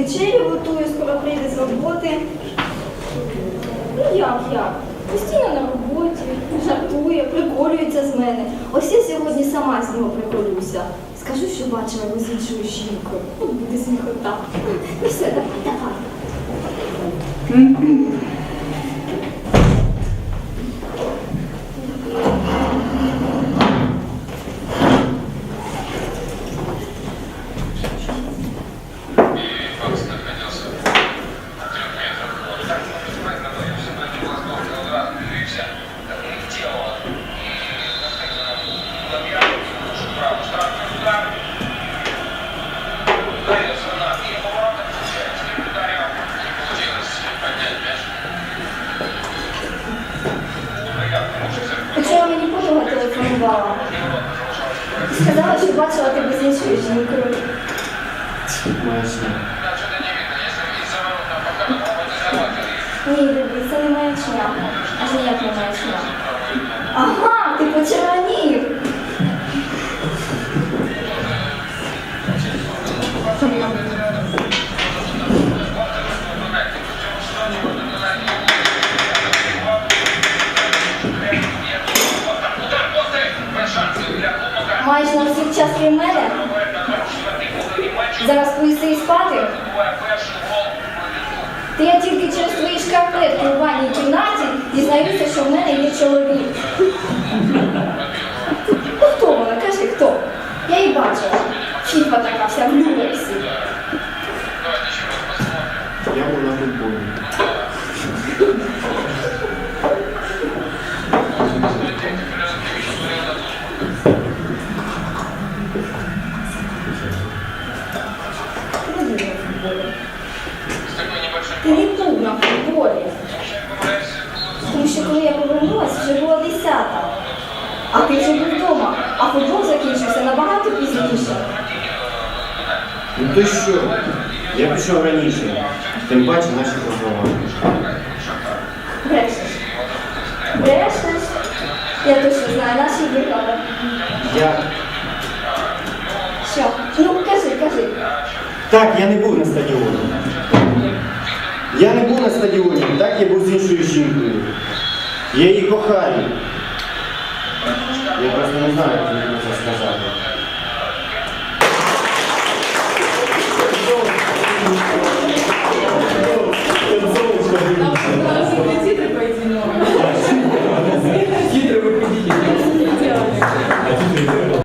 вечерю готую, скоро прийде з роботи. Ну як, як? Постійно на роботі, жартує, приколюється з мене. Ось я сьогодні сама з нього приколюся. Скажу, що бачила його з іншою жінкою. Ну, буде сміхота. Ну все, давай, давай. Сказала, що бачила тебе з іншою жінкою. Маячня. Да, что-то не видно. Если из-за ворот там показывают, могут издавать. Ні, любий, це не маячня. Аж ніяк не маячня. Ага, ти почервонів. Маєш на всіх час крім мене? Зараз поїси і спати? Та я тільки через твої шкарпетки у ванній кімнаті дізнаюся, що в мене є чоловік. Ну хто вона? Кажи, хто? Я її бачила. Фіфа така вся в посмотрим. Я був на футболі. На футболі. Тому що коли я повернулася, вже була десята. А ти вже був вдома, а футбол закінчився набагато пізніше. Ну то що? Я пішов раніше. Тим паче наші програми. Брешеш. Брешеш. Я точно знаю, наші виграли. Я. Що? Ну, кажи, кажи. Так, я не був на стадіоні. Я не був на стадіоні, так я був з іншою жінкою. Я її кохаю. Я просто не знаю, як це сказати.